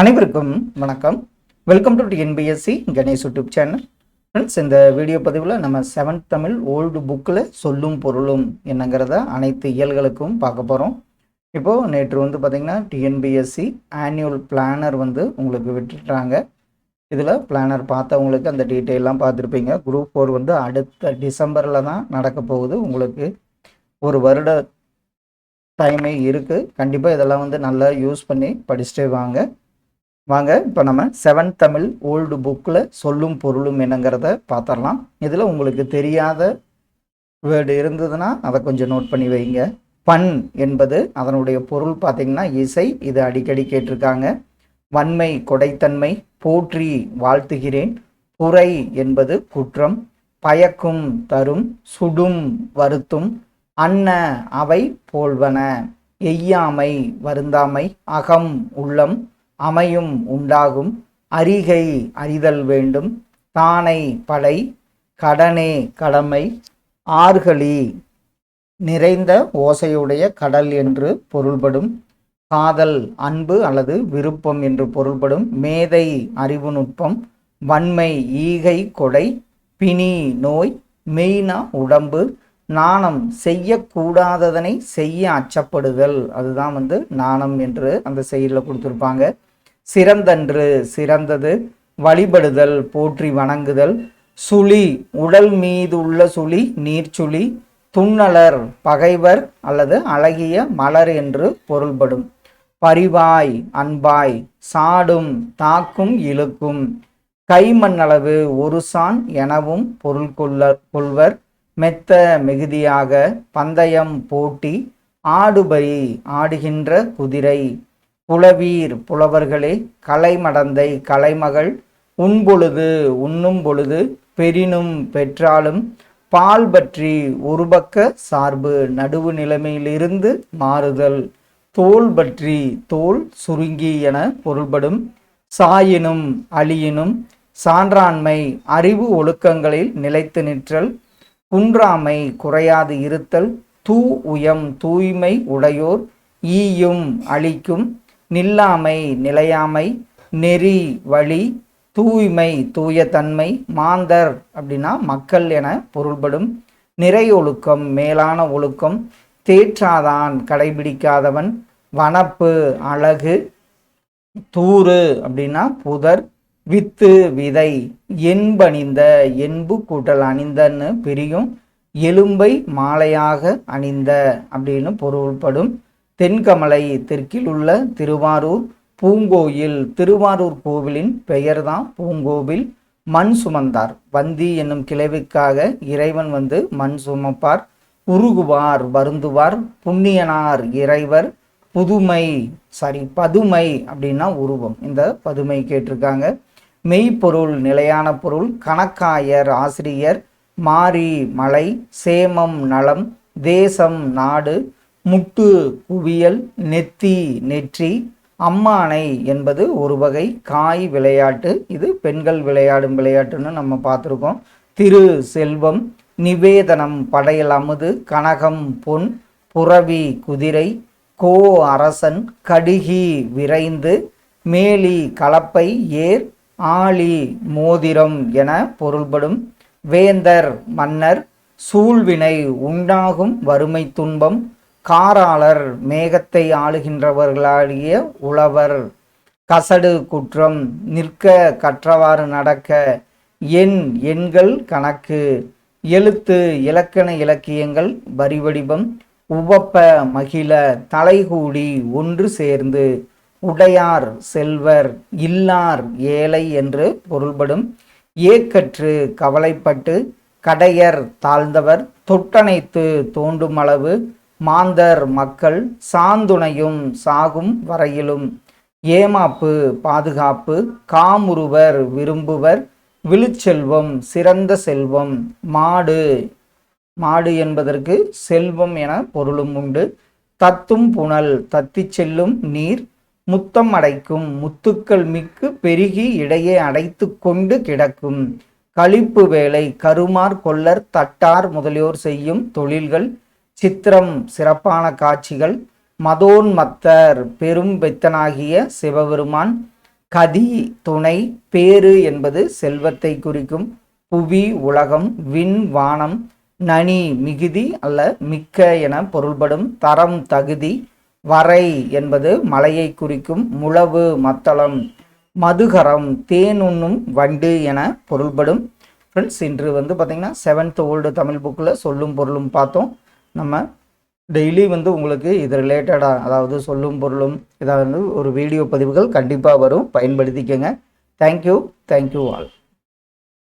அனைவருக்கும் வணக்கம். Welcome to NPSC Ganesh YouTube channel friends இந்த வீடியோ பதிவில் நம்ம செவன்த் தமிழ் ஓல்டு புக்கில் சொல்லும் பொருளும் என்னங்கிறத அனைத்து இயல்களுக்கும் பார்க்க போகிறோம் இப்போது நேற்று வந்து பார்த்திங்கன்னா டிஎன்பிஎஸ்சி ஆனுவல் பிளானர் வந்து உங்களுக்கு விட்டுட்டாங்க. இதில் பிளானர் பார்த்தவங்களுக்கு அந்த டீட்டெயிலாம் பார்த்துருப்பீங்க. குரூப் ஃபோர் வந்து அடுத்த டிசம்பரில் தான் நடக்க போகுது. உங்களுக்கு ஒரு வருட டைமே இருக்குது கண்டிப்பாக இதெல்லாம் வந்து நல்லா யூஸ் பண்ணி படிச்சுட்டே வாங்க. வாங்க இப்போ நம்ம செவன் தமிழ் ஓல்டு புக்கில் சொல்லும் பொருளும் என்னங்கிறத பார்த்துடலாம் இதில் உங்களுக்கு தெரியாத வேர்டு இருந்ததுன்னா அதை கொஞ்சம் நோட் பண்ணி வைங்க. பண் என்பது அதனுடைய பொருள் பார்த்திங்கன்னா இசை இது அடிக்கடி கேட்டிருக்காங்க. வன்மை கொடைத்தன்மை போற்றி வாழ்த்துகிறேன். புரை என்பது குற்றம் பயக்கும் தரும் சுடும் வருத்தும் அன்ன அவை போல்வன. எய்யாமை வருந்தாமை அகம் உள்ளம் அமையும் உண்டாகும். அறிகை அறிதல் வேண்டும். தானை படை கடனே கடமை. ஆர்களி நிறைந்த ஓசையுடைய கடல் என்று பொருள்படும். காதல் அன்பு அல்லது விருப்பம் என்று பொருள்படும். மேதை அறிவு நுட்பம் வன்மை ஈகை கொடை. பிணி நோய். மெய்னா உடம்பு. நாணம் செய்யக்கூடாததனை செய்ய அச்சப்படுதல். அதுதான் வந்து நாணம் என்று அந்த செயலில் கொடுத்துருப்பாங்க. சிறந்தன்று சிறந்தது. வழிபடுதல் போற்றி வணங்குதல். சுழி உடல் மீதுள்ள சுழி நீர்ச்சுழி துண்ணலர் பகைவர் அல்லது அழகிய மலர் என்று பொருள்படும். பரிவாய் அன்பாய் சாடும் தாக்கும் இழுக்கும். கைமண்ணளவு ஒரு சான் எனவும் பொருள் கொள்ள கொள்வர். மெத்த மிகுதியாக பந்தயம் போட்டி. ஆடுபரி ஆடுகின்ற குதிரை. புலவீர் புலவர்களே கலைமடந்தை கலைமகள் உண்பொழுது உண்ணும் பொழுது பெரினும் பெற்றாலும் பால் பற்றி ஒரு பக்க சார்பு நடுவு நிலைமையிலிருந்து மாறுதல் தோல் பற்றி தோல் சுருங்கி என பொருள்படும் சாயினும் அழியினும் சான்றாண்மை அறிவு ஒழுக்கங்களில் நிலைத்து நிற்றல் குன்றாமை குறையாது இருத்தல் தூ உயம் தூய்மை உடையோர் ஈயும் அழிக்கும் நில்லாமை நிலையாமை நெறி வழி தூய்மை தூய தன்மை மாந்தர் அப்படின்னா மக்கள் என பொருள்படும். நிறை ஒழுக்கம் மேலான ஒழுக்கம் தேற்றாதான் கடைபிடிக்காதவன். வனப்பு அழகு தூறு அப்படின்னா புதர். வித்து விதை என்பணிந்த என்பு கூட்டல் அணிந்தன்னு பிரியும். எலும்பை மாலையாக அணிந்த அப்படின்னு பொருள்படும். தென்கமலை தெற்கில் உள்ள திருவாரூர் பூங்கோயில். திருவாரூர் கோவிலின் பெயர்தான் பூங்கோவில். மண் சுமந்தார். வந்தி என்னும் கிளைவுக்காக இறைவன் வந்து மண் சுமப்பார். உருகுவார் வருந்துவார். புண்ணியனார் இறைவர். புதுமை சாரி பதுமை அப்படின்னா உருவம். இந்த பதுமை கேட்டிருக்காங்க. மெய்ப்பொருள் நிலையான பொருள் கணக்காயர் ஆசிரியர் மாரி மலை சேமம் நலம் தேசம் நாடு முட்டு குவியல் நெத்தி நெற்றி அம்மானை என்பது ஒரு வகை காய் விளையாட்டு. இது பெண்கள் விளையாடும் விளையாட்டுன்னு நம்ம பார்த்துருக்கோம். திரு செல்வம் நிவேதனம் படையல் அமுது கனகம் பொன் புறவி குதிரை கோ அரசன் கடுகி விரைந்து மேலி கலப்பை ஏர் ஆளி மோதிரம் என பொருள்படும் வேந்தர் மன்னர் சூழ்வினை உண்டாகும் வறுமை துன்பம் காராளர் மேகத்தை ஆளுகின்றவர்களாகிய உழவர் கசடு குற்றம் நிற்க கற்றவாறு நடக்க எண் எண்கள் கணக்கு எழுத்து இலக்கண இலக்கியங்கள் வரிவடிவம் உவப்ப மகிழ தலைகூடி ஒன்று சேர்ந்து உடையார் செல்வர் இல்லார் ஏழை என்று பொருள்படும் ஏக்கற்று கவலைப்பட்டு கடையர் தாழ்ந்தவர் தொட்டணைத்து தோண்டும் அளவு மாந்தர் மக்கள் சாந்துணையும் சாகும் வரையிலும். ஏமாப்பு பாதுகாப்பு காமுருவர் விரும்புவர் விழுச்செல்வம் சிறந்த செல்வம் மாடு. மாடு என்பதற்கு செல்வம் என பொருளும் உண்டு. தத்தும் புனல் தத்தி செல்லும் நீர் முத்தம் அடைக்கும் முத்துக்கள் மிக்கு பெருகி இடையே அடைத்து கொண்டு கிடக்கும். கழிப்பு வேலை கருமார் கொல்லர் தட்டார் முதலியோர் செய்யும் தொழில்கள் சித்திரம் சிறப்பான காட்சிகள். மதோன்மத்தர் பெரும் பெத்தனாகிய சிவபெருமான். கதி துணை பேரு என்பது செல்வத்தை குறிக்கும். புவி உலகம் விண் வானம் நனி மிகுதி அல்ல மிக்க என பொருள்படும் தரம் தகுதி. வரை என்பது மலையை குறிக்கும் முழவு மத்தளம். மதுகரம் தேன் உண்ணும் வண்டு என பொருள்படும். ஃப்ரெண்ட்ஸ் இன்று வந்து பார்த்திங்கன்னா செவன்த் ஓல்டு தமிழ் புக்கில் சொல்லும் பொருளும் பார்த்தோம். நம்ம டெய்லி வந்து உங்களுக்கு இது ரிலேட்டடாக அதாவது சொல்லும் பொருளும் இதாக வந்து ஒரு வீடியோ பதிவுகள் கண்டிப்பாக வரும். பயன்படுத்திக்கங்க. Thank you thank you all